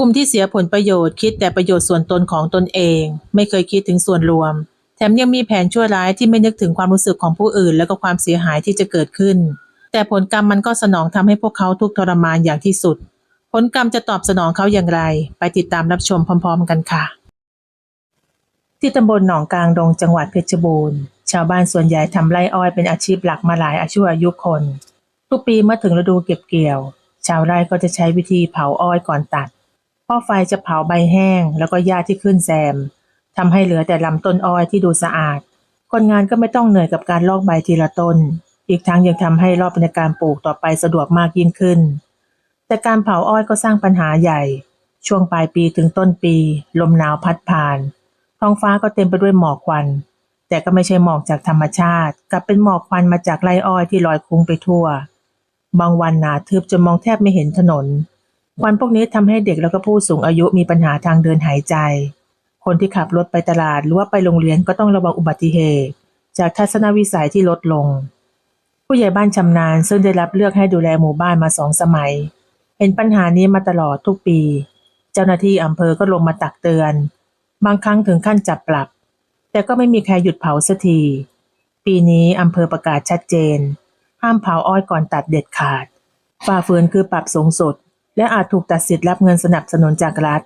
กลุ่มที่เสียผลประโยชน์คิดแต่ประโยชน์ส่วนตนของตนเอง ไม่เคยคิดถึงส่วนรวม แถมยังมีแผนชั่วร้ายที่ไม่นึกถึงความรู้สึกของผู้อื่น และก็ความเสียหายที่จะเกิดขึ้น แต่ผลกรรมมันก็สนองทำให้พวกเขาทุกทรมานอย่างที่สุด ผลกรรมจะตอบสนองเขาอย่างไร ไปติดตามรับชมพร้อม ๆ กันค่ะ ที่ตำบลหนองกลางดงจังหวัดเพชรบูรณ์ ชาวบ้านส่วนใหญ่ทำไร่อ้อยเป็นอาชีพหลักมาหลายอายุอายุคน ทุกปีเมื่อถึงฤดูเก็บเกี่ยว ชาวไร่ก็จะใช้วิธีเผาอ้อยก่อนตัด พราะไฟจะเผาใบแห้ง แล้วก็หญ้าที่ขึ้นแซมทำให้เหลือแต่ลำต้นอ้อยที่ดูสะอาด คนงานก็ไม่ต้องเหนื่อยกับการลอกใบทีละต้น อีกทั้งยังทำให้รอบในการปลูกต่อไปสะดวกมากยิ่งขึ้น แต่การเผาอ้อยก็สร้างปัญหาใหญ่ ช่วงปลายปีถึงต้นปี ลมหนาวพัดผ่าน ท้องฟ้าก็เต็มไปด้วยหมอกควัน แต่ก็ไม่ใช่หมอกจากธรรมชาติ กลับเป็นหมอกควันมาจากไรอ้อยที่ลอยคลุ้งไปทั่ว บางวันหนาทึบจนมองแทบไม่เห็นถนน ควันพวกนี้ทำให้เด็กแล้วก็ผู้สูงอายุมีปัญหาทางเดินหายใจ คนที่ขับรถไปตลาดหรือว่าไปโรงเรียนก็ต้องระวังอุบัติเหตุ จากทัศนวิสัยที่ลดลง ผู้ใหญ่บ้านชำนาญซึ่งได้รับเลือกให้ดูแลหมู่บ้านมาสองสมัย เห็นปัญหานี้มาตลอดทุกปี เจ้าหน้าที่อำเภอก็ลงมาตักเตือน บางครั้งถึงขั้นจับปรับ แต่ก็ไม่มีใครหยุดเผาสักที ปีนี้อำเภอประกาศชัดเจน ห้ามเผาอ้อยก่อนตัดเด็ดขาด ฝ่าฝืนคือปรับสูงสุด และอาจถูกตัดสิทธิ์รับเงินสนับสนุนจากรัฐ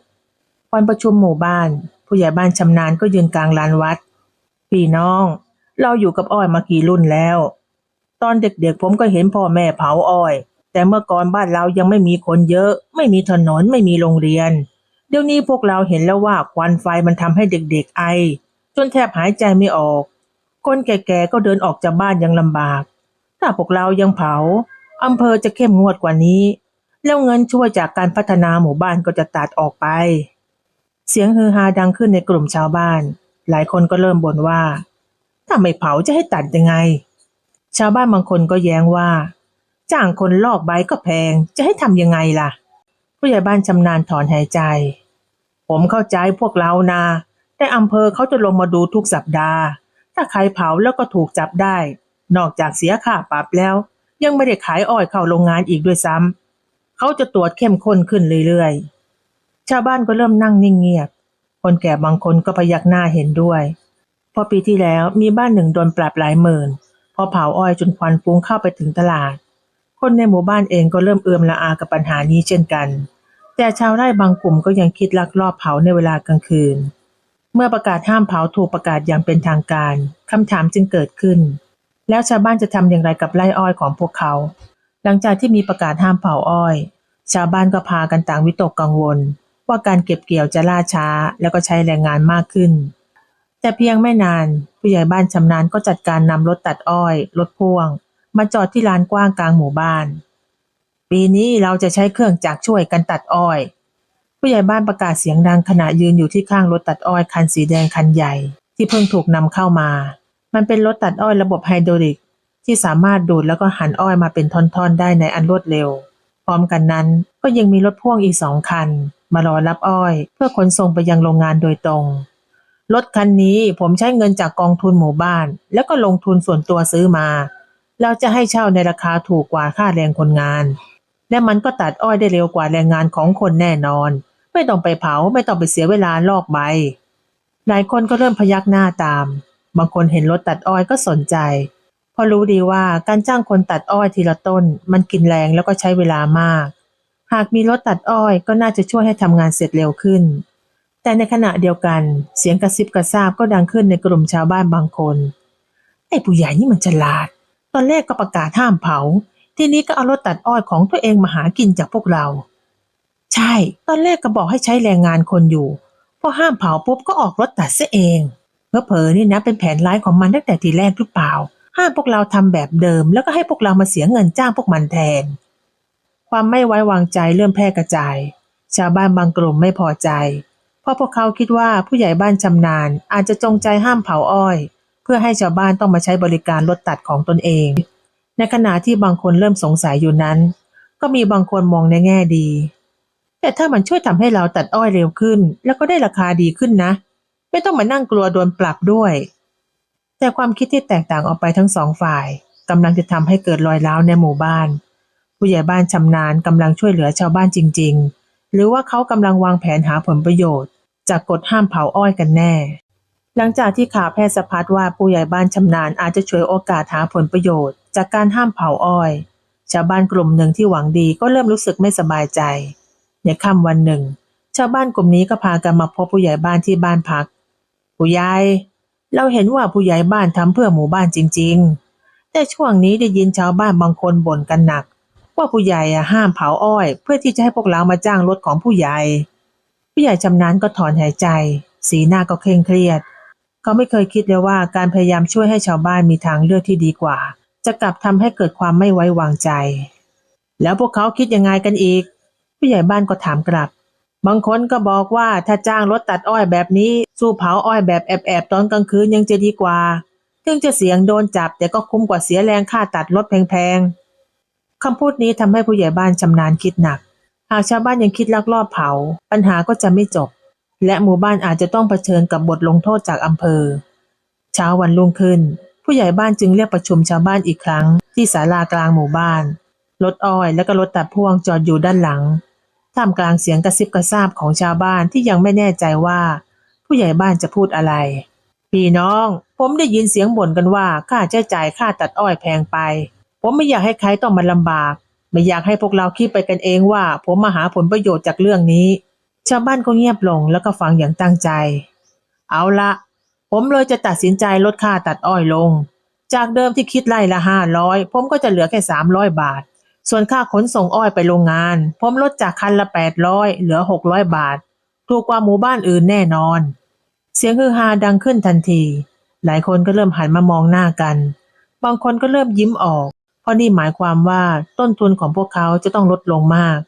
วันประชุมหมู่บ้าน ผู้ใหญ่บ้านชำนาญก็ยืนกลางลานวัด พี่น้อง เราอยู่กับอ้อยมากี่รุ่นแล้ว ตอนเด็กๆผมก็เห็นพ่อแม่เผาอ้อย แต่เมื่อก่อนบ้านเรายังไม่มีคนเยอะ ไม่มีถนนไม่มีโรงเรียน เดี๋ยวนี้พวกเราเห็นแล้วว่าควันไฟมันทำให้เด็กๆไอ จนแทบหายใจไม่ออก คนแก่ๆก็เดินออกจากบ้านยังลำบาก ถ้าพวกเรายังเผาอำเภอจะเข้มงวดกว่านี้ แล้วเงินช่วยจากการพัฒนาหมู่บ้านก็จะตัดออกไป เสียงฮือฮาดังขึ้นในกลุ่มชาวบ้าน หลายคนก็เริ่มบ่นว่า ถ้าไม่เผาจะให้ตัดยังไง ชาวบ้านบางคนก็แย้งว่า จ้างคนลอกใบก็แพง จะให้ทำยังไงล่ะ ผู้ใหญ่บ้านชำนาญถอนหายใจ ผมเข้าใจพวกเรานะแต่อำเภอเขาจะลงมาดูทุกสัปดาห์ ถ้าใครเผาแล้วก็ถูกจับได้ นอกจากเสียค่าปรับแล้ว ยังไม่ได้ขายอ้อยเข้าโรงงานอีกด้วยซ้ำ เขาจะตรวจเข้มข้นขึ้นเรื่อยๆ ชาวบ้านก็เริ่มนั่งนิ่งเงียบ คนแก่บางคนก็พยักหน้าเห็นด้วย พอปีที่แล้วมีบ้านหนึ่งโดนปรับหลายหมื่น พอเผาอ้อยจนควันฟุ้งเข้าไปถึงตลาด คนในหมู่บ้านเองก็เริ่มเอือมละอากับปัญหานี้เช่นกัน แต่ชาวไร่บางกลุ่มก็ยังคิดลักลอบเผาในเวลากลางคืน เมื่อประกาศห้ามเผาถูกประกาศอย่างเป็นทางการคำถามจึงเกิดขึ้น แล้วชาวบ้านจะทำอย่างไรกับไร่อ้อยของพวกเขา หลังจากที่มีประกาศห้ามเผาอ้อย ชาวบ้านก็พากันต่างวิตกกังวล ว่าการเก็บเกี่ยวจะล่าช้าแล้วก็ใช้แรงงานมากขึ้น แต่เพียงไม่นานผู้ใหญ่บ้านชำนาญก็จัดการนำรถตัดอ้อยรถพ่วง มาจอดที่ลานกว้างกลางหมู่บ้าน ปีนี้เราจะใช้เครื่องจักรช่วยกันตัดอ้อย ผู้ใหญ่บ้านประกาศเสียงดังขณะยืนอยู่ที่ข้างรถตัดอ้อยคันสีแดงคันใหญ่ ที่เพิ่งถูกนำเข้ามา มันเป็นรถตัดอ้อยระบบไฮดรอลิก ที่สามารถดูดแล้วก็หั่นอ้อยมาเป็นท่อนๆ ได้ในอันรวดเร็ว พร้อมกันนั้นก็ยังมีรถพ่วงอีกสองคัน มารอรับอ้อย เพื่อขนส่งไปยังโรงงานโดยตรง รถคันนี้ผมใช้เงินจากกองทุนหมู่บ้าน แล้วก็ลงทุนส่วนตัวซื้อมา เราจะให้เช่าในราคาถูกกว่าค่าแรงคนงาน และมันก็ตัดอ้อยได้เร็วกว่าแรงงานของคนแน่นอน ไม่ต้องไปเผาไม่ต้องไปเสียเวลาลอกใบ หลายคนก็เริ่มพยักหน้าตาม บางคนเห็นรถตัดอ้อยก็สนใจ เพราะรู้ดีว่าการจ้างคนตัดอ้อยทีละต้น มันกินแรงแล้วก็ใช้เวลามาก หากมีรถตัดอ้อยก็น่าจะช่วยให้ทำงานเสร็จเร็วขึ้น แต่ในขณะเดียวกัน เสียงกระซิบกระซาบก็ดังขึ้นในกลุ่มชาวบ้านบางคนไอ้ผู้ใหญ่นี่มันฉลาด ตอนแรกก็ประกาศห้ามเผา ทีนี้ก็เอารถตัดอ้อยของตัวเองมาหากินจากพวกเรา ใช่ ตอนแรกก็บอกให้ใช้แรงงานคนอยู่พอห้ามเผาปุ๊บก็ออกรถตัดเสียเองเผลอๆนี่นะเป็นแผนร้ายของมันตั้งแต่ทีแรกหรือเปล่า ห้ามพวกเราทำแบบเดิม แล้วก็ให้พวกเรามาเสียเงินจ้างพวกมันแทน ความไม่ไว้วางใจเริ่มแพร่กระจาย ชาวบ้านบางกลุ่มไม่พอใจ เพราะพวกเขาคิดว่าผู้ใหญ่บ้านชำนาญ อาจจะจงใจห้ามเผาอ้อย เพื่อให้ชาวบ้านต้องมาใช้บริการรถตัดของตนเอง ในขณะที่บางคนเริ่มสงสัยอยู่นั้น ก็มีบางคนมองในแง่ดี แต่ถ้ามันช่วยทำให้เราตัดอ้อยเร็วขึ้น แล้วก็ได้ราคาดีขึ้นนะ ไม่ต้องมานั่งกลัวโดนปรับด้วย แต่ความคิดที่แตกต่างออกไปทั้งสองฝ่ายกำลังจะทำให้เกิดรอยร้าวในหมู่บ้าน ผู้ใหญ่บ้านชำนาญกำลังช่วยเหลือชาวบ้านจริง ๆ หรือว่าเขากำลังวางแผนหาผลประโยชน์ จากกฎห้ามเผาอ้อยกันแน่ หลังจากที่ข่าวแพร่สะพัดว่าผู้ใหญ่บ้านชำนาญอาจจะฉวยโอกาสหาผลประโยชน์ จากการห้ามเผาอ้อย ชาวบ้านกลุ่มหนึ่งที่หวังดีก็เริ่มรู้สึกไม่สบายใจ ในค่ำวันหนึ่ง ชาวบ้านกลุ่มนี้ก็พากันมาพบผู้ใหญ่บ้านที่บ้านพัก ผู้ใหญ่ เราเห็นว่าผู้ใหญ่บ้านทำเพื่อหมู่บ้านจริง ๆ แต่ช่วงนี้ได้ยินชาวบ้านบางคนบ่นกันหนัก ว่าผู้ใหญ่ห้ามเผาอ้อย เพื่อที่จะให้พวกเรามาจ้างรถของผู้ใหญ่ ผู้ใหญ่ชำนาญก็ถอนหายใจ สีหน้าก็เคร่งเครียด เขาไม่เคยคิดเลยว่าการพยายามช่วยให้ชาวบ้านมีทางเลือกที่ดีกว่า จะกลับทำให้เกิดความไม่ไว้วางใจ แล้วพวกเขาคิดยังไงกันอีก ผู้ใหญ่บ้านก็ถามกลับ บางคนก็บอกว่าถ้าจ้างรถตัดอ้อยแบบนี้ สู้เผาอ้อยแบบแอบๆตอนกลางคืนยังจะดีกว่าถึงจะเสียงโดนจับแต่ก็คุ้มกว่าเสียแรงค่าตัดรถแพงๆคำพูดนี้ทำให้ผู้ใหญ่บ้านชำนาญคิดหนัก หากชาวบ้านยังคิดลักลอบเผา ปัญหาก็จะไม่จบ และหมู่บ้านอาจจะต้องเผชิญกับบทลงโทษจากอำเภอ เช้าวันรุ่งขึ้น ผู้ใหญ่บ้านจึงเรียกประชุมชาวบ้านอีกครั้ง ที่ศาลากลางหมู่บ้านรถอ้อยและก็รถตัดพ่วงจอดอยู่ด้านหลัง ท่ามกลางเสียงกระซิบกระซาบของชาวบ้านที่ยังไม่แน่ใจว่า ผู้ใหญ่บ้านจะพูดอะไร พี่น้อง ผมได้ยินเสียงบ่นกันว่าค่าใช้จ่ายค่าตัดอ้อยแพงไป ผมไม่อยากให้ใครต้องมาลำบาก ไม่อยากให้พวกเราคิดไปกันเองว่า ผมมาหาผลประโยชน์จากเรื่องนี้ ชาวบ้านก็เงียบลงแล้วก็ฟังอย่างตั้งใจ เอาละผมเลยจะตัดสินใจลดค่าตัดอ้อยลง จากเดิมที่คิดไร่ละห้าร้อยผมก็จะเหลือแค่สามร้อยบาท ส่วนค่าขนส่งอ้อยไปโรงงาน ผมลดจากคันละแปดร้อยเหลือหกร้อยบาท ถูกกว่าหมู่บ้านอื่นแน่นอน เสียงฮือฮาดังขึ้นทันที หลายคนก็เริ่มหันมามองหน้ากัน บางคนก็เริ่มยิ้มออก เพราะนี่หมายความว่าต้นทุนของพวกเขาจะต้องลดลงมาก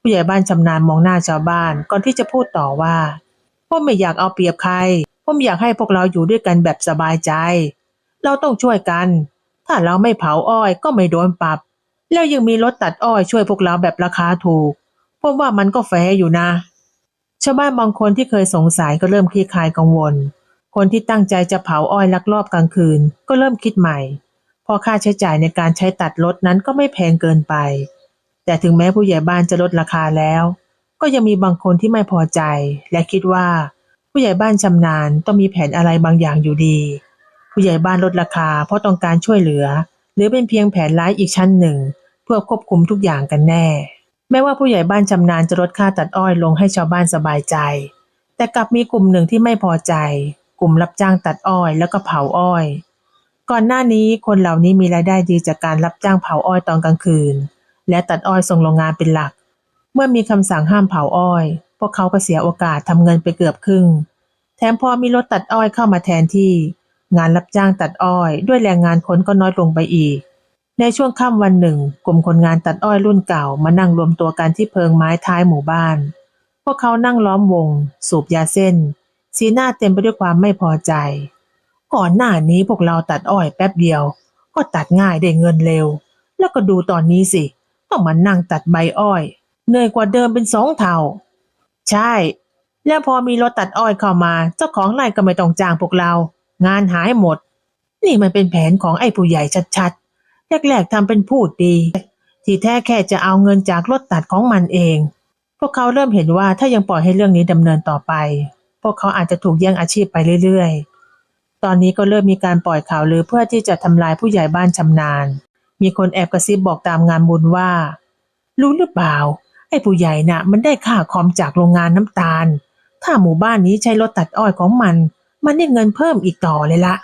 ผู้ใหญ่บ้านชำนาญมองหน้าชาวบ้าน ก่อนที่จะพูดต่อว่าผมไม่อยากเอาเปรียบใคร ผมอยากให้พวกเราอยู่ด้วยกันแบบสบายใจ เราต้องช่วยกัน ถ้าเราไม่เผาอ้อยก็ไม่โดนปรับ แล้วยังมีรถตัดอ้อยช่วยพวกเราแบบราคาถูกผมว่ามันก็แฟร์อยู่นะชาวบ้านบางคนที่เคยสงสัยก็เริ่มคลี่คลายกังวล คนที่ตั้งใจจะเผาอ้อยลักลอบกลางคืน ก็เริ่มคิดใหม่ เพราะค่าใช้จ่ายในการใช้ตัดรถนั้นก็ไม่แพงเกินไป แต่ถึงแม้ผู้ใหญ่บ้านจะลดราคาแล้ว ก็ยังมีบางคนที่ไม่พอใจ และคิดว่า ผู้ใหญ่บ้านชำนาญต้องมีแผนอะไรบางอย่างอยู่ดี ผู้ใหญ่บ้านลดราคาเพราะต้องการช่วยเหลือ หรือเป็นเพียงแผนร้ายอีกชั้นหนึ่ง พื่อควบคุมทุกอย่างกันแน่ แม้ว่าผู้ใหญ่บ้านชำนาญจะลดค่าตัดอ้อยลงให้ชาวบ้านสบายใจ แต่กลับมีกลุ่มหนึ่งที่ไม่พอใจ กลุ่มรับจ้างตัดอ้อยแล้วก็เผาอ้อย ก่อนหน้านี้คนเหล่านี้มีรายได้ดีจากการรับจ้างเผาอ้อยตอนกลางคืน และตัดอ้อยส่งโรงงานเป็นหลัก เมื่อมีคำสั่งห้ามเผาอ้อย พวกเขาก็เสียโอกาสทำเงินไปเกือบครึ่ง แถมพอมีรถตัดอ้อยเข้ามาแทนที่ งานรับจ้างตัดอ้อย ด้วยแรงงานคนก็น้อยลงไปอีก ในช่วงค่ำวันหนึ่ง กลุ่มคนงานตัดอ้อยรุ่นเก่ามานั่งรวมตัวกันที่เพิงไม้ท้ายหมู่บ้าน พวกเขานั่งล้อมวง สูบยาเส้น สีหน้าเต็มไปด้วยความไม่พอใจ ก่อนหน้านี้พวกเราตัดอ้อยแป๊บเดียว ก็ตัดง่ายได้เงินเร็ว แล้วก็ดูตอนนี้สิ ต้องมานั่งตัดใบอ้อยเหนื่อยกว่าเดิมเป็นสองเท่า ใช่ แล้วพอมีรถตัดอ้อยเข้ามา เจ้าของไร่ก็ไม่ต้องจ้างพวกเรา งานหายหมด นี่มันเป็นแผนของไอ้ผู้ใหญ่ชัด แรกๆทำเป็นพูดดี ที่แท้แค่จะเอาเงินจากรถตัดของมันเอง พวกเขาเริ่มเห็นว่าถ้ายังปล่อยให้เรื่องนี้ดำเนินต่อไป พวกเขาอาจจะถูกแย่งอาชีพไปเรื่อยๆ ตอนนี้ก็เริ่มมีการปล่อยข่าวลือเพื่อที่จะทำลายผู้ใหญ่บ้านชำนาญ มีคนแอบกระซิบบอกตามงานบุญว่า รู้หรือเปล่าไอ้ผู้ใหญ่น่ะ มันได้ค่าคอมจากโรงงานน้ำตาล ถ้าหมู่บ้านนี้ใช้รถตัดอ้อยของมัน มันได้เงินเพิ่มอีกต่อเลยละ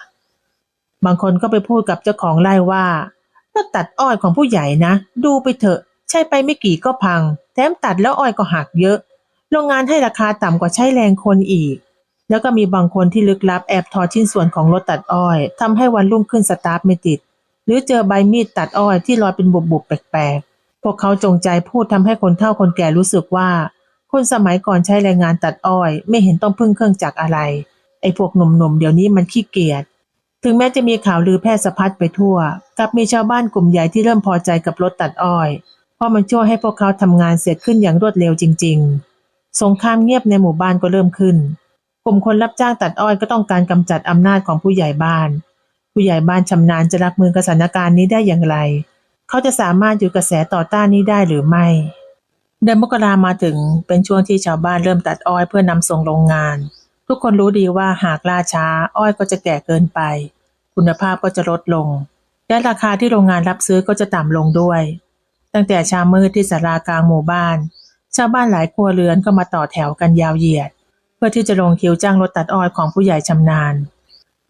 บางคนก็ไปพูดกับเจ้าของไร่ว่า รถตัดอ้อยของผู้ใหญ่นะ ดูไปเถอะ ใช้ไปไม่กี่ก็พัง แถมตัดแล้วอ้อยก็หักเยอะ โรงงานให้ราคาต่ำกว่าใช้แรงคนอีก แล้วก็มีบางคนที่ลึกลับแอบถอดชิ้นส่วนของรถตัดอ้อยทำให้วันรุ่งขึ้นสตาร์ทไม่ติด หรือเจอใบมีดตัดอ้อยที่ลอยเป็นบุบๆแปลกๆ พวกเขาจงใจพูดทำให้คนเฒ่าคนแก่รู้สึกว่าคนสมัยก่อนใช้แรงงานตัดอ้อย ไม่เห็นต้องพึ่งเครื่องจักรอะไร ไอ้พวกหนุ่มๆเดี๋ยวนี้มันขี้เกียจ ถึงแม้จะมีข่าวลือแพร่สะพัดไปทั่ว กลับมีชาวบ้านกลุ่มใหญ่ที่เริ่มพอใจกับรถตัดอ้อย เพราะมันช่วยให้พวกเขาทำงานเสร็จขึ้นอย่างรวดเร็วจริง ๆ สงครามเงียบในหมู่บ้านก็เริ่มขึ้น กลุ่มคนรับจ้างตัดอ้อยก็ต้องการกำจัดอำนาจของผู้ใหญ่บ้าน ผู้ใหญ่บ้านชำนาญจะรับมือกับสถานการณ์นี้ได้อย่างไร เขาจะสามารถอยู่กระแสต่อต้านนี้ได้หรือไม่เดือนมกรามาถึงเป็นช่วงที่ชาวบ้านเริ่มตัดอ้อยเพื่อนำส่งโรงงาน ทุกคนรู้ดีว่าหากล่าช้า อ้อยก็จะแก่เกินไป คุณภาพก็จะลดลง และราคาที่โรงงานรับซื้อก็จะต่ำลงด้วย ตั้งแต่เช้ามืดที่ศาลากลางหมู่บ้าน ชาวบ้านหลายครัวเรือนก็มาต่อแถวกันยาวเหยียด เพื่อที่จะลงคิวจ้างรถตัดอ้อยของผู้ใหญ่ชำนาญ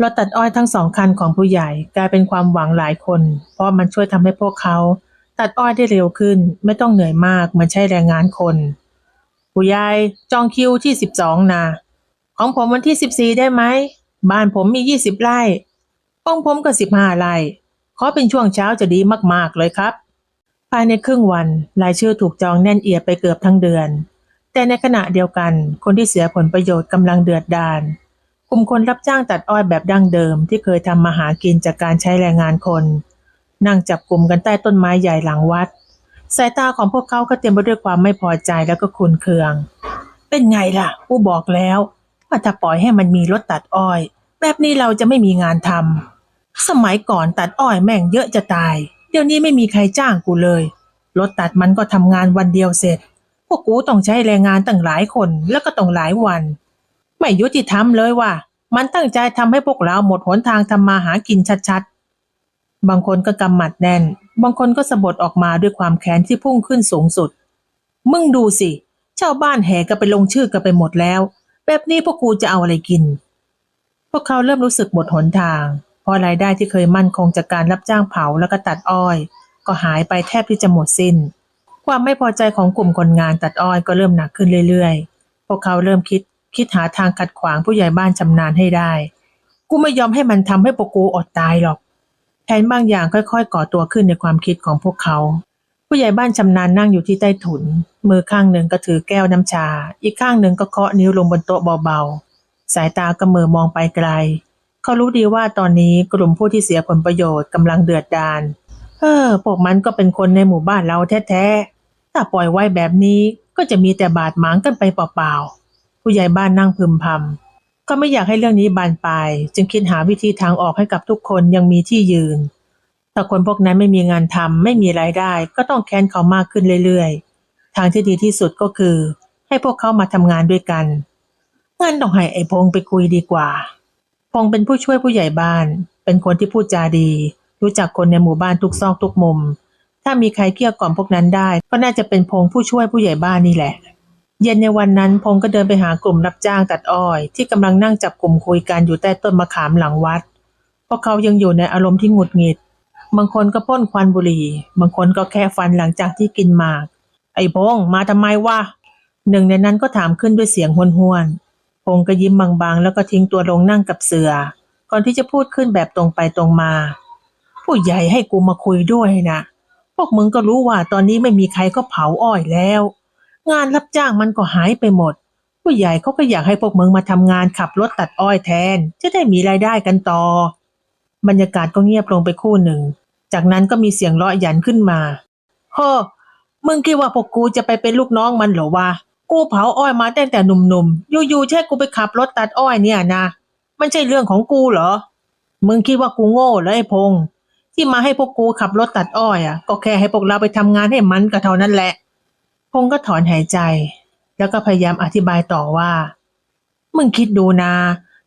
รถตัดอ้อยทั้งสองคันของผู้ใหญ่กลายเป็นความหวังหลายคน เพราะมันช่วยทำให้พวกเขา ตัดอ้อยได้เร็วขึ้น ไม่ต้องเหนื่อยมากเหมือนใช้แรงงานคน ผู้ใหญ่จองคิวที่สิบสองนะ ของผมวันที่สิบสี่ได้ไหม บ้านผมมียี่สิบไร่ของผมก็สิบห้าไร่ ขอเป็นช่วงเช้าจะดีมากๆเลยครับ ภายในครึ่งวันรายชื่อถูกจองแน่นเอียดไปเกือบทั้งเดือน แต่ในขณะเดียวกันคนที่เสียผลประโยชน์กำลังเดือดดาลกลุ่มคนรับจ้างตัดอ้อยแบบดั้งเดิมที่เคยทำมาหากินจากการใช้แรงงานคน นั่งจับกลุ่มกันใต้ต้นไม้ใหญ่หลังวัด สายตาของพวกเขาก็เต็มไปด้วยความไม่พอใจแล้วก็ขุนเคือง เป็นไงล่ะกูบอกแล้ว ว่าถ้าปล่อยให้มันมีรถตัดอ้อย แบบนี้เราจะไม่มีงานทำสมัยก่อนตัดอ้อยแม่งเยอะจะตาย เดี๋ยวนี้ไม่มีใครจ้างกูเลย รถตัดมันก็ทำงานวันเดียวเสร็จ พวกกูต้องใช้แรงงานตั้งหลายคนแล้วก็ต้องหลายวัน ไม่ยุติธรรมเลยว่ะมันตั้งใจทำให้พวกเราหมดหนทางทำมาหากินชัดๆ บางคนก็กำหมัดแน่น บางคนก็สะบดออกมาด้วยความแค้นที่พุ่งขึ้นสูงสุด มึงดูสิ ชาวบ้านแห่กันไปลงชื่อกันไปหมดแล้ว แบบนี้พวกกูจะเอาอะไรกิน พวกเขาเริ่มรู้สึกหมดหนทาง เพราะรายได้ที่เคยมั่นคงจากการรับจ้างเผาแล้วก็ตัดอ้อย ก็หายไปแทบที่จะหมดสิ้น ความไม่พอใจของกลุ่มคนงานตัดอ้อยก็เริ่มหนักขึ้นเรื่อยๆ พวกเขาเริ่มคิดคิดหาทางขัดขวางผู้ใหญ่บ้านชำนาญให้ได้ กูไม่ยอมให้มันทำให้พวกกูอดตายหรอก แผนบางอย่างค่อยๆ ก่อตัวขึ้นในความคิดของพวกเขา ผู้ใหญ่บ้านชำนาญนั่งอยู่ที่ใต้ถุน มือข้างหนึ่งก็ถือแก้วน้ำชา อีกข้างหนึ่งก็เคาะนิ้วลงบนโต๊ะเบาๆ สายตาก็เมือมองไปไกล เขารู้ดีว่าตอนนี้กลุ่มผู้ที่เสียผลประโยชน์กำลังเดือดดาลเออพวกมันก็เป็นคนในหมู่บ้านเราแท้ๆ ถ้าปล่อยไว้แบบนี้ก็จะมีแต่บาดหมางกันไปเปล่าๆ ผู้ใหญ่บ้านนั่งพึมพำก็ไม่อยากให้เรื่องนี้บานปลาย จึงคิดหาวิธีทางออกให้กับทุกคนยังมีที่ยืน ถ้าคนพวกนั้นไม่มีงานทำไม่มีรายได้ ก็ต้องแค้นเขามากขึ้นเรื่อยๆ ทางที่ดีที่สุดก็คือ ให้พวกเขามาทำงานด้วยกันงั้นต้องให้ไอ้พงไปคุยดีกว่า พงเป็นผู้ช่วยผู้ใหญ่บ้าน เป็นคนที่พูดจาดี รู้จักคนในหมู่บ้านทุกซอกทุกมุม ถ้ามีใครเกลี้ยกล่อมพวกนั้นได้ ก็น่าจะเป็นพงผู้ช่วยผู้ใหญ่บ้านนี่แหละ เย็นในวันนั้นพงก็เดินไปหากลุ่มรับจ้างตัดอ้อย ที่กำลังนั่งจับกลุ่มคุยกันอยู่ใต้ต้นมะขามหลังวัดพวกเขายังอยู่ในอารมณ์ที่หงุดหงิด บางคนก็พ่นควันบุหรี่ บางคนก็แค่ฟันหลังจากที่กินหมาก ไอ้พงมาทำไมวะหนึ่งในนั้นก็ถามขึ้นด้วยเสียงห้วนๆพงก็ยิ้มบางๆ แล้วก็ทิ้งตัวลงนั่งกับเสือ ก่อนที่จะพูดขึ้นแบบตรงไปตรงมา ผู้ใหญ่ให้กูมาคุยด้วยนะพวกมึงก็รู้ว่าตอนนี้ไม่มีใครก็เผาอ้อยแล้ว งานรับจ้างมันก็หายไปหมด ผู้ใหญ่เขาก็อยากให้พวกมึงมาทำงานขับรถตัดอ้อยแทน จะได้มีรายได้กันต่อ บรรยากาศก็เงียบลงไปคู่หนึ่ง จากนั้นก็มีเสียงเลาะยันขึ้นมาเฮ้อมึงคิดว่าพวกกูจะไปเป็นลูกน้องมันเหรอวะ กูเผาอ้อยมาตั้งแต่หนุ่มๆ อยู่ๆแช่กูไปขับรถตัดอ้อยเนี่ยนะ มันใช่เรื่องของกูเหรอ มึงคิดว่ากูโง่เหรอไอ้พงษ์ที่มาให้พวกกูขับรถตัดอ้อยอะ ก็แค่ให้พวกเราไปทำงานให้มันก็เท่านั้นแหละ พงษ์ก็ถอนหายใจ แล้วก็พยายามอธิบายต่อว่า มึงคิดดูนะ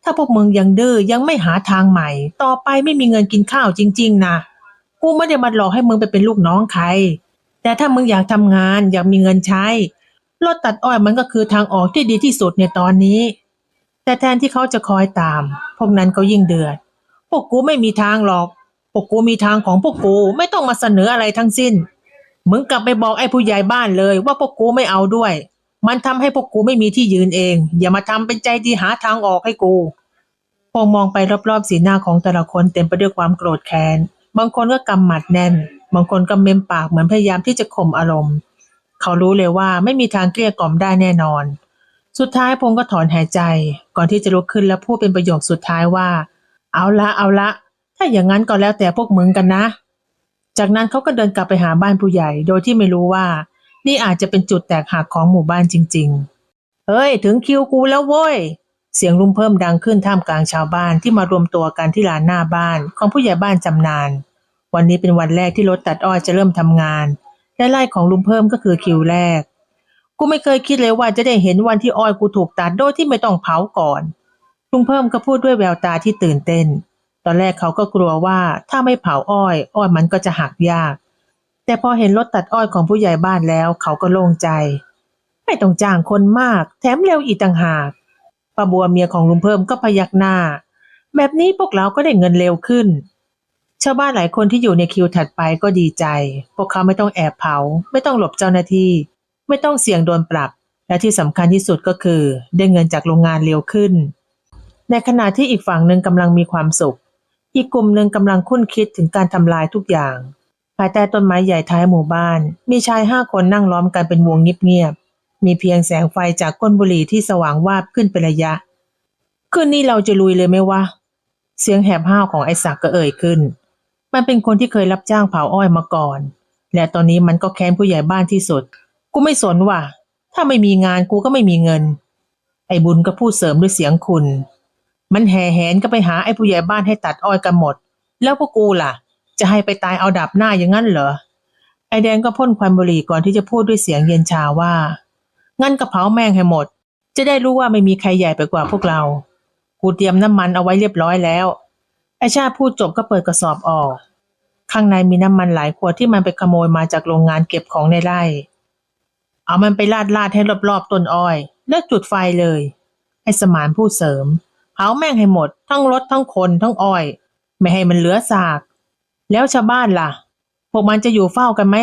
ถ้าพวกมึงยังดื้อยังไม่หาทางใหม่ ต่อไปไม่มีเงินกินข้าวจริง ๆนะกูไม่ได้มาหลอกให้มึงไปเป็นลูกน้องใคร แต่ถ้ามึงอยากทำงานอยากมีเงินใช้รถตัดอ้อยมันก็คือทางออกที่ดีที่สุดในตอนนี้ แต่แทนที่เขาจะคอยตาม พวกนั้นก็ยิ่งเดือด พวกกูไม่มีทางหรอก พวกกูมีทางของพวกกูไม่ต้องมาเสนออะไรทั้งสิ้น มึงกลับไปบอกไอ้ผู้ใหญ่บ้านเลยว่าพวกกูไม่เอาด้วย มันทำให้พวกกูไม่มีที่ยืนเอง อย่ามาทำเป็นใจดีหาทางออกให้กูพงมองไปรอบๆสีหน้าของแต่ละคนเต็มไปด้วยความโกรธแค้น บางคนก็กำหมัดแน่น บางคนก็เม้มปากเหมือนพยายามที่จะข่มอารมณ์ เขารู้เลยว่าไม่มีทางเกลี้ยกล่อมได้แน่นอน สุดท้ายพงก็ถอนหายใจ ก่อนที่จะลุกขึ้นและพูดเป็นประโยคสุดท้ายว่า เอาละเอาละ ถ้าอย่างนั้นก็แล้วแต่พวกมึงกันนะ จากนั้นเขาก็เดินกลับไปหาบ้านผู้ใหญ่ โดยที่ไม่รู้ว่า นี่อาจจะเป็นจุดแตกหักของหมู่บ้านจริง ๆ เฮ้ย ถึงคิวกูแล้วโว้ย เสียงรุมเพิ่มดังขึ้นท่ามกลางชาวบ้านที่มารวมตัวกันที่ลานหน้าบ้านของผู้ใหญ่บ้านจำนาน วันนี้เป็นวันแรกที่รถตัดอ้อยจะเริ่มทำงาน และไล่ของลุงเพิ่มก็คือคิวแรก กูไม่เคยคิดเลยว่าจะได้เห็นวันที่อ้อยกูถูกตัดโดยที่ไม่ต้องเผาก่อน ลุงเพิ่มก็พูดด้วยแววตาที่ตื่นเต้น ตอนแรกเขาก็กลัวว่าถ้าไม่เผาอ้อย อ้อยมันก็จะหักยาก แต่พอเห็นรถตัดอ้อยของผู้ใหญ่บ้านแล้วเขาก็โล่งใจ ไม่ต้องจ้างคนมาก แถมเร็วอีกต่างหากป้าบัวเมียของลุงเพิ่มก็พยักหน้า แบบนี้พวกเราก็ได้เงินเร็วขึ้น ชาวบ้านหลายคนที่อยู่ในคิวถัดไปก็ดีใจ พวกเขาไม่ต้องแอบเผา ไม่ต้องหลบเจ้าหน้าที่ ไม่ต้องเสี่ยงโดนปรับ และที่สำคัญที่สุดก็คือ ได้เงินจากโรงงานเร็วขึ้น ในขณะที่อีกฝั่งหนึ่งกำลังมีความสุข อีกกลุ่มหนึ่งกำลังคุ้นคิดถึงการทำลายทุกอย่างายใต้ต้นไม้ใหญ่ท้ายหมู่บ้าน มีชายห้าคนนั่งล้อมกันเป็นวงเงียบๆ มีเพียงแสงไฟจากก้นบุหรี่ที่สว่างวาบขึ้นเป็นระยะ คืนนี้เราจะลุยเลยไหมวะ เสียงแหบห้าวของไอ้ศักก์ก็เอ่ยขึ้น มันเป็นคนที่เคยรับจ้างเผาอ้อยมาก่อน และตอนนี้มันก็แค้นผู้ใหญ่บ้านที่สุด กูไม่สนว่ะ ถ้าไม่มีงานกูก็ไม่มีเงิน ไอ้บุญก็พูดเสริมด้วยเสียงคุณ มันแห่แหนก็ไปหาไอ้ผู้ใหญ่บ้านให้ตัดอ้อยกันหมด แล้วพวกกูล่ะ จะให้ไปตายเอาดับหน้าอย่างนั้นเหรอ ไอแดงก็พ่นควันบุหรี่ก่อนที่จะพูดด้วยเสียงเย็นชาว่า งั้นกระเผาแม่งให้หมด จะได้รู้ว่าไม่มีใครใหญ่ไปกว่าพวกเรา กูเตรียมน้ำมันเอาไว้เรียบร้อยแล้ว ไอชาตพูดจบก็เปิดกระสอบออก ข้างในมีน้ำมันหลายขวดที่มันไปขโมยมาจากโรงงานเก็บของในไร่ เอามันไปลาดลาดให้รอบๆต้นอ้อย แล้วจุดไฟเลย ไอสมานพูดเสริม เผาแม่งให้หมด ทั้งรถทั้งคนทั้งอ้อย ไม่ให้มันเหลือซาก แล้วชาวบ้านล่ะ พวกมันจะอยู่เฝ้ากันไหม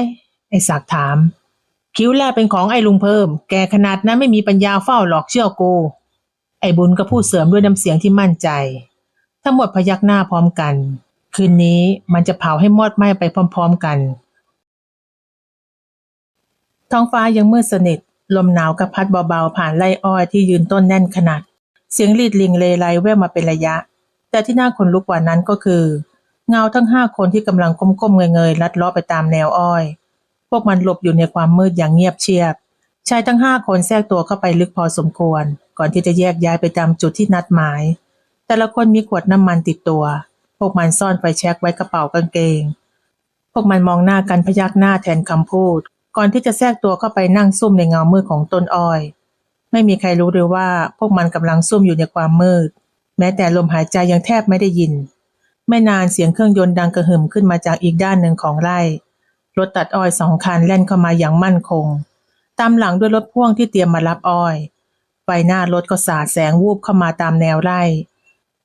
ไอ้ศักถาม คิ้วแรกเป็นของไอ้ลุงเพิ่ม แกขนาดนั้นไม่มีปัญญาเฝ้าหรอกเชื่อโก ไอ้บุญก็พูดเสริมด้วยน้ำเสียงที่มั่นใจ ทั้งหมดพยักหน้าพร้อมกัน คืนนี้มันจะเผาให้มอดไหม้ไปพร้อม ๆ กัน ท้องฟ้ายังมืดสนิท ลมหนาวกระพัดเบาๆผ่านไร่อ้อยที่ยืนต้นแน่นขนาด เสียงรีดลิงเลไลแว่วมาเป็นระยะ แต่ที่น่าขนลุกกว่านั้นก็คือ เงาทั้งห้าคนที่กำลังก้มๆเงยๆลัดเลาะไปตามแนวอ้อย พวกมันหลบอยู่ในความมืดอย่างเงียบเชียบชายทั้งห้าคนแทรกตัวเข้าไปลึกพอสมควร ก่อนที่จะแยกย้ายไปตามจุดที่นัดหมาย แต่ละคนมีขวดน้ำมันติดตัว พวกมันซ่อนไฟแช็กไว้กระเป๋ากางเกง พวกมันมองหน้ากันพยักหน้าแทนคำพูด ก่อนที่จะแทรกตัวเข้าไปนั่งซุ่มในเงามืดของต้นอ้อย ไม่มีใครรู้เลยว่า พวกมันกำลังซุ่มอยู่ในความมืด แม้แต่ลมหายใจยังแทบไม่ได้ยิน ไม่นานเสียงเครื่องยนต์ดังกระหึ่มขึ้นมาจากอีกด้านหนึ่งของไร่ รถตัดอ้อยสองคันแล่นเข้ามาอย่างมั่นคง ตามหลังด้วยรถพ่วงที่เตรียมมารับอ้อย ไฟหน้ารถก็สาดแสงวูบเข้ามาตามแนวไร่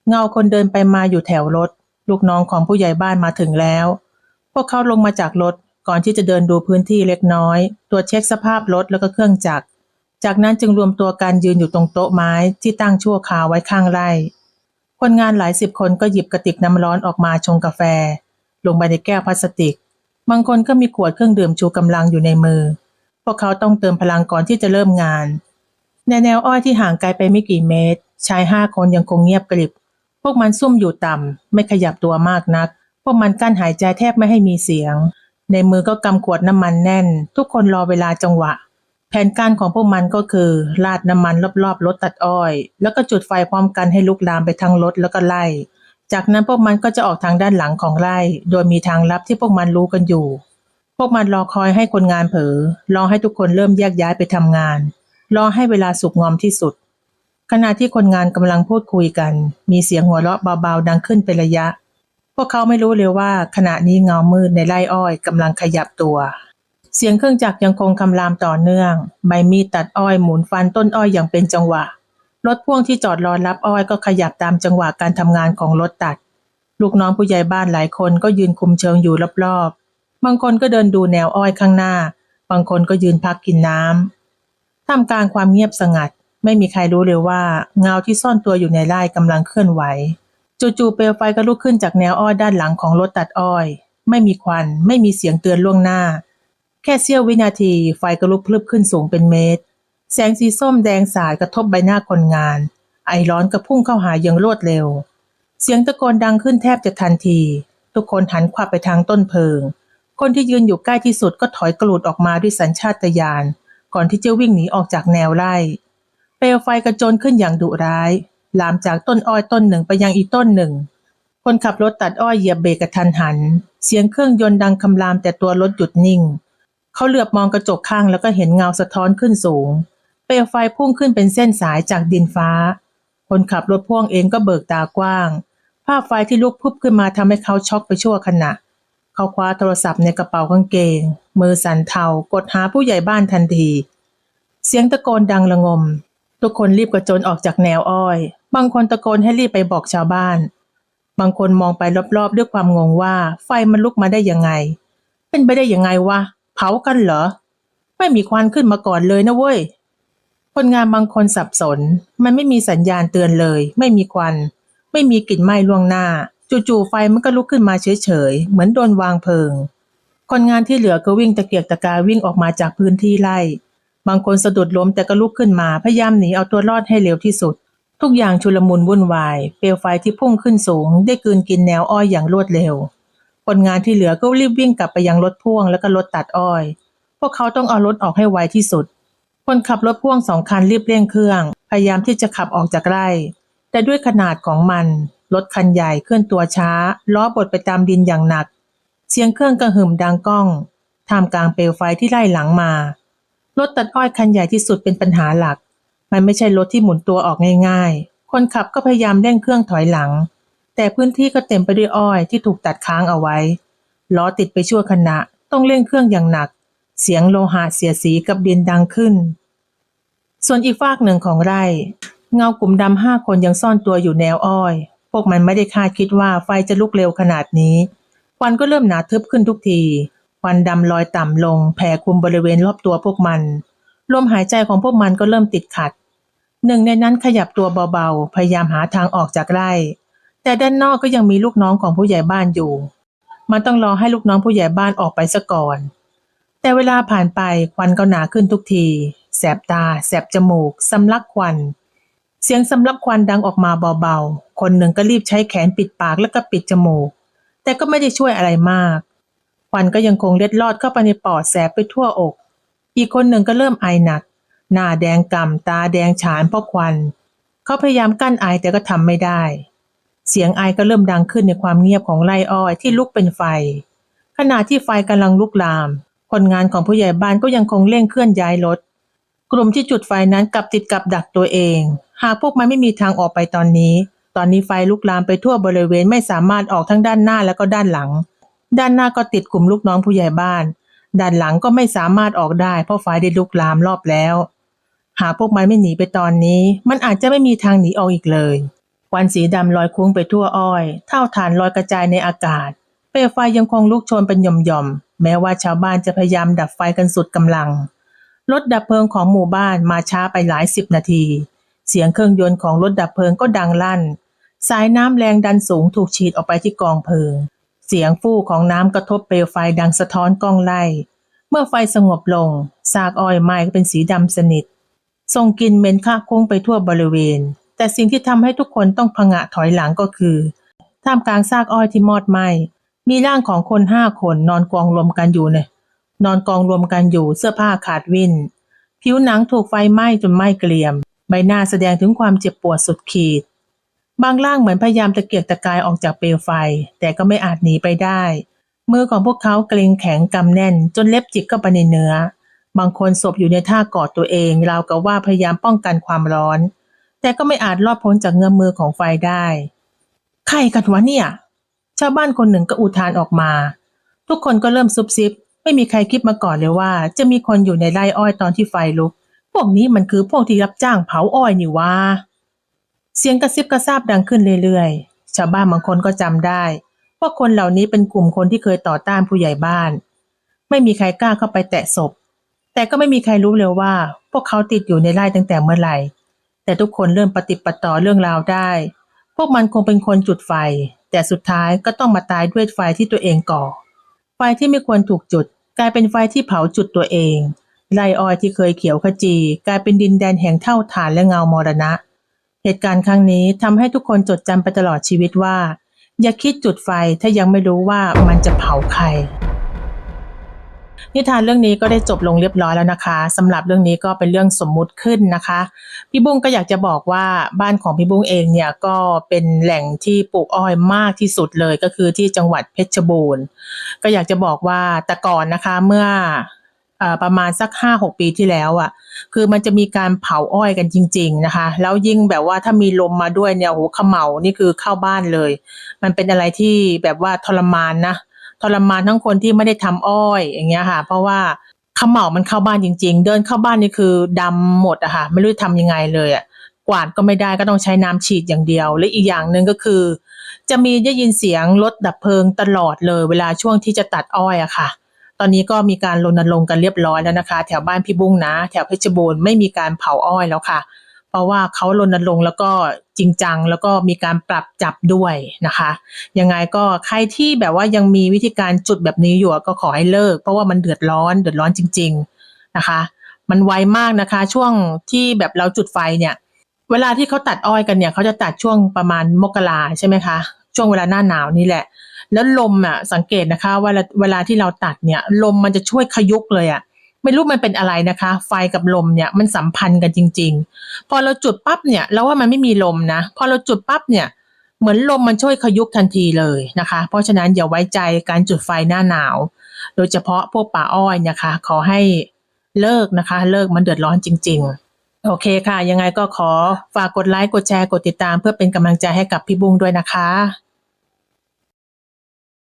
เงาคนเดินไปมาอยู่แถวรถ ลูกน้องของผู้ใหญ่บ้านมาถึงแล้ว พวกเขาลงมาจากรถก่อนที่จะเดินดูพื้นที่เล็กน้อย ตรวจเช็คสภาพรถแล้วก็เครื่องจักร จากนั้นจึงรวมตัวกันยืนอยู่ตรงโต๊ะไม้ที่ตั้งชั่วคราวไว้ข้างไร่ คนงานหลายสิบคนก็หยิบกระติกน้ำร้อนออกมาชงกาแฟ ลงไปในแก้วพลาสติก บางคนก็มีขวดเครื่องดื่มชูกำลังอยู่ในมือ พวกเขาต้องเติมพลังก่อนที่จะเริ่มงาน ในแนวอ้อยที่ห่างไกลไปไม่กี่เมตร ชายห้าคนยังคงเงียบกริบ พวกมันซุ่มอยู่ต่ำ ไม่ขยับตัวมากนัก พวกมันกั้นหายใจแทบไม่ให้มีเสียง ในมือก็กำขวดน้ำมันแน่น ทุกคนรอเวลาจังหวะ แผนการของพวกมันก็คือราดน้ำมันรอบๆรถตัดอ้อย แล้วก็จุดไฟพร้อมกันให้ลุกลามไปทั้งรถแล้วก็ไล่ จากนั้นพวกมันก็จะออกทางด้านหลังของไร่ โดยมีทางลับที่พวกมันรู้กันอยู่ พวกมันรอคอยให้คนงานเผลอรอให้ทุกคนเริ่มแยกย้ายไปทำงาน รอให้เวลาสุกงอมที่สุด ขณะที่คนงานกำลังพูดคุยกัน มีเสียงหัวเราะเบาๆดังขึ้นเป็นระยะ พวกเขาไม่รู้เลยว่าขณะนี้เงามืดในไร่อ้อยกำลังขยับตัว เสียงเครื่องจักรยังคงคำรามต่อเนื่อง ใบมีดตัดอ้อยหมุนฟันต้นอ้อยอย่างเป็นจังหวะ รถพ่วงที่จอดรอรับอ้อยก็ขยับตามจังหวะการทำงานของรถตัด ลูกน้องผู้ใหญ่บ้านหลายคนก็ยืนคุมเชิงอยู่รอบๆ บางคนก็เดินดูแนวอ้อยข้างหน้า บางคนก็ยืนพักกินน้ำท่ามกลางความเงียบสงัด ไม่มีใครรู้เลยว่าเงาที่ซ่อนตัวอยู่ในไร่กำลังเคลื่อนไหว จู่ๆเปลวไฟก็ลุกขึ้นจากแนวอ้อยด้านหลังของรถตัดอ้อย ไม่มีควัน ไม่มีเสียงเตือนล่วงหน้า แค่เสี้ยววินาทีไฟก็ลุกพลึบขึ้นสูงเป็นเมตร แสงสีส้มแดงสาดกระทบใบหน้าคนงาน ไอร้อนก็พุ่งเข้าหาอย่างรวดเร็ว เสียงตะโกนดังขึ้นแทบจะทันที ทุกคนหันขวับไปทางต้นเพลิง คนที่ยืนอยู่ใกล้ที่สุดก็ถอยกระลูดออกมาด้วยสัญชาตญาณก่อนที่จะวิ่งหนีออกจากแนวไร่ เปลวไฟกระโจนขึ้นอย่างดุร้าย ลามจากต้นอ้อยต้นหนึ่งไปยังอีกต้นหนึ่ง คนขับรถตัดอ้อยเหยียบเบรกกระทันหัน เสียงเครื่องยนต์ดังคำรามแต่ตัวรถหยุดนิ่ง เขาเหลือบมองกระจกข้างแล้วก็เห็นเงาสะท้อนขึ้นสูง เปลวไฟพุ่งขึ้นเป็นเส้นสายจากดินฟ้า คนขับรถพ่วงเองก็เบิกตากว้าง ภาพไฟที่ลุกพุบขึ้นมาทำให้เขาช็อกไปชั่วขณะ เขาคว้าโทรศัพท์ในกระเป๋ากางเกง มือสั่นเทากดหาผู้ใหญ่บ้านทันที เสียงตะโกนดังระงม ทุกคนรีบกระโจนออกจากแนวอ้อย บางคนตะโกนให้รีบไปบอกชาวบ้าน บางคนมองไปรอบๆด้วยความงงว่า ไฟมันลุกมาได้ยังไง เป็นไปได้ยังไงวะ เผากันเหรอ ไม่มีควันขึ้นมาก่อนเลยนะเว้ย คนงานบางคนสับสน มันไม่มีสัญญาณเตือนเลย ไม่มีควัน ไม่มีกลิ่นไหม้ล่วงหน้า จู่ๆไฟมันก็ลุกขึ้นมาเฉยๆ เหมือนโดนวางเพลิง คนงานที่เหลือก็วิ่งตะเกียกตะกายวิ่งออกมาจากพื้นที่ไร่ บางคนสะดุดล้มแต่ก็ลุกขึ้นมา พยายามหนีเอาตัวรอดให้เร็วที่สุด ทุกอย่างชุลมุนวุ่นวาย เปลวไฟที่พุ่งขึ้นสูง ได้กืนกินแนวอ้อยอย่างรวดเร็ว คนงานที่เหลือก็รีบวิ่งกลับไปยังรถพ่วงแล้วก็รถตัดอ้อย พวกเขาต้องเอารถออกให้ไวที่สุด คนขับรถพ่วงสองคันรีบเร่งเครื่อง พยายามที่จะขับออกจากไร่ แต่ด้วยขนาดของมันรถคันใหญ่เคลื่อนตัวช้า ล้อบดไปตามดินอย่างหนัก เสียงเครื่องกระหึ่มดังก้องท่ามกลางเปลวไฟที่ไล่หลังมา รถตัดอ้อยคันใหญ่ที่สุดเป็นปัญหาหลัก มันไม่ใช่รถที่หมุนตัวออกง่ายๆ คนขับก็พยายามเร่งเครื่องถอยหลัง แต่พื้นที่ก็เต็มไปด้วยอ้อยที่ถูกตัดค้างเอาไว้ ล้อติดไปชั่วขณะ ต้องเร่งเครื่องอย่างหนัก เสียงโลหะเสียสีกับดินดังขึ้น ส่วนอีกฝากหนึ่งของไร่ เงากลุ่มดำห้าคนยังซ่อนตัวอยู่แนวอ้อย พวกมันไม่ได้คาดคิดว่าไฟจะลุกเร็วขนาดนี้ควันก็เริ่มหนาทึบขึ้นทุกทีควันดำลอยต่ำลง แผ่คลุมบริเวณรอบตัวพวกมัน ลมหายใจของพวกมันก็เริ่มติดขัด หนึ่งในนั้นขยับตัวเบาๆ พยายามหาทางออกจากไร่ แต่ด้านนอกก็ยังมีลูกน้องของผู้ใหญ่บ้านอยู่ มันต้องรอให้ลูกน้องผู้ใหญ่บ้านออกไปซะก่อน แต่เวลาผ่านไปควันก็หนาขึ้นทุกที แสบตา แสบจมูก สำลักควัน เสียงสำลักควันดังออกมาเบาๆ คนหนึ่งก็รีบใช้แขนปิดปากแล้วก็ปิดจมูก แต่ก็ไม่ได้ช่วยอะไรมาก ควันก็ยังคงเล็ดลอดเข้าไปในปอดแสบไปทั่วอก อีกคนหนึ่งก็เริ่มไอหนัก หน้าแดงกำ่ำตาแดงฉานเพราะควัน เขาพยายามกั้นไอแต่ก็ทำไม่ได้ เสียงไอก็เริ่มดังขึ้นในความเงียบของไร่อ้อยที่ลุกเป็นไฟ ขณะที่ไฟกำลังลุกลาม คนงานของผู้ใหญ่บ้านก็ยังคงเร่งเคลื่อนย้ายรถ กลุ่มที่จุดไฟนั้นกลับติดกับดักตัวเอง หากพวกมันไม่มีทางออกไปตอนนี้ ตอนนี้ไฟลุกลามไปทั่วบริเวณไม่สามารถออกทั้งด้านหน้าแล้วก็ด้านหลัง ด้านหน้าก็ติดกลุ่มลูกน้องผู้ใหญ่บ้าน ด้านหลังก็ไม่สามารถออกได้เพราะไฟได้ลุกลามรอบแล้ว หากพวกมันไม่หนีไปตอนนี้ มันอาจจะไม่มีทางหนีออกอีกเลย วันสีดำลอยคุ้งไปทั่วอ้อย เท่าฐานลอยกระจายในอากาศ เปลวไฟยังคงลุกโชนเป็นหย่อมๆ แม้ว่าชาวบ้านจะพยายามดับไฟกันสุดกำลัง รถดับเพลิงของหมู่บ้านมาช้าไปหลายสิบนาที เสียงเครื่องยนต์ของรถดับเพลิงก็ดังลั่น สายน้ำแรงดันสูงถูกฉีดออกไปที่กองเพลิง เสียงฟู่ของน้ำกระทบเปลวไฟดังสะท้อนกล้องไล่ เมื่อไฟสงบลงซากอ้อยไหม้เป็นสีดำสนิทส่งกลิ่นเหม็นค่าคุ้งไปทั่วบริเวณ แต่สิ่งที่ทำให้ทุกคนต้องผงะถอยหลังก็คือ ท่ามกลางซากอ้อยที่มอดไหม้มีร่างของคนห้าคนนอนกองรวมกันอยู่เนี่ยนอนกองรวมกันอยู่เสื้อผ้าขาดวินผิวหนังถูกไฟไหม้จนไหม้เกรียม ใบหน้าแสดงถึงความเจ็บปวดสุดขีด บางร่างเหมือนพยายามตะเกียกตะกายออกจากเปลวไฟ แต่ก็ไม่อาจหนีไปได้ มือของพวกเขาเกร็งแข็งกำแน่น จนเล็บจิกเข้าไปในเนื้อ บางคนศพอยู่ในท่ากอดตัวเองราวกับว่าพยายามป้องกันความร้อน แต่ก็ไม่อาจรอดพ้นจากเงื้อมมือของไฟได้ ใครกันวะเนี่ย ชาวบ้านคนหนึ่งก็อุทานออกมา ทุกคนก็เริ่มซุบซิบ ไม่มีใครคิดมาก่อนเลยว่า จะมีคนอยู่ในไร่อ้อยตอนที่ไฟลุก พวกนี้มันคือพวกที่รับจ้างเผาอ้อยนี่วะเสียงกระซิบกระซาบดังขึ้นเรื่อยๆ ชาวบ้านบางคนก็จำได้ว่าคนเหล่านี้เป็นกลุ่มคนที่เคยต่อต้านผู้ใหญ่บ้าน ไม่มีใครกล้าเข้าไปแตะศพ แต่ก็ไม่มีใครรู้เลยว่า พวกเขาติดอยู่ในไร่ตั้งแต่เมื่อไหร่ แต่ทุกคนเริ่มปฏิปต่อเรื่องราวได้ พวกมันคงเป็นคนจุดไฟ แต่สุดท้ายก็ต้องมาตายด้วยไฟที่ตัวเองก่อ ไฟที่ไม่ควรถูกจุด กลายเป็นไฟที่เผาจุดตัวเองไร่อ้อยที่เคยเขียวขจี กลายเป็นดินแดนแห่งเท่าฐานและเงามรณะ เหตุการณ์ครั้งนี้ทำให้ทุกคนจดจำไปตลอดชีวิตว่า อย่าคิดจุดไฟถ้ายังไม่รู้ว่ามันจะเผาใคร นิทานเรื่องนี้ก็ได้จบลงเรียบร้อยแล้วนะคะสำหรับเรื่องนี้ก็เป็นเรื่องสมมุติขึ้นนะคะ พี่บุ้งก็อยากจะบอกว่าบ้านของพี่บุ้งเองเนี่ยก็เป็นแหล่งที่ปลูกอ้อยมากที่สุดเลยก็คือที่จังหวัดเพชรบูรณ์ ก็อยากจะบอกว่าแต่ก่อนนะคะเมื่ออประมาณสักห้าหกปีที่แล้วอะ คือมันจะมีการเผาอ้อยกันจริง ๆนะคะ แล้วยิ่งแบบว่าถ้ามีลมมาด้วยเนี่ยโหเขมเหลานี่คือเข้าบ้านเลย มันเป็นอะไรที่แบบว่าทรมานนะ ทรมานทั้งคนที่ไม่ได้ทำอ้อยอย่างเงี้ยค่ะ เพราะว่าขมเหลามันเข้าบ้านจริง ๆ เดินเข้าบ้านนี่คือดำหมดอะค่ะ ไม่รู้จะทำยังไงเลยอะกวาดก็ไม่ได้ก็ต้องใช้น้ำฉีดอย่างเดียว และอีกอย่างหนึ่งก็คือ จะมีได้ยินเสียงรถดับเพลิงตลอดเลย เวลาช่วงที่จะตัดอ้อยอะค่ะ ตอนนี้ก็มีการรณรงค์กันเรียบร้อยแล้วนะคะ แถวบ้านพี่บุ้งนะ แถวเพชรบูรณ์ไม่มีการเผาอ้อยแล้วค่ะ เพราะว่าเขารณรงค์แล้วก็จริงจัง แล้วก็มีการปรับจับด้วยนะคะ ยังไงก็ใครที่แบบว่ายังมีวิธีการจุดแบบนี้อยู่ก็ขอให้เลิก เพราะว่ามันเดือดร้อนเดือดร้อนจริง ๆนะคะ มันไวมากนะคะ ช่วงที่แบบเราจุดไฟเนี่ย เวลาที่เขาตัดอ้อยกันเนี่ยเขาจะตัดช่วงประมาณมกราใช่ไหมคะช่วงเวลาหน้าหนาวนี่แหละ แล้วลมอะสังเกตนะคะวลาเวลาที่เราตัดเนี่ย ลมมันจะช่วยขยุกเลยอะ ไม่รู้มันเป็นอะไรนะคะ ไฟกับลมเนี่ยมันสัมพันธ์กันจริง ๆ พอเราจุดปั๊บเนี่ยเราว่ามันไม่มีลมนะ พอเราจุดปั๊บเนี่ยเหมือนลมมันช่วยขยุกทันทีเลยนะคะ เพราะฉะนั้นอย่าไว้ใจการจุดไฟหน้าหนาว โดยเฉพาะพวกป่าอ้อยนะคะ ขอให้เลิกนะคะ เลิกมันเดือดร้อนจริง ๆโอเคค่ะ ยังไงก็ขอฝากกดไลค์ กดแชร์ กดติดตามเพื่อเป็นกำลังใจให้กับพี่บุ้งด้วยนะคะ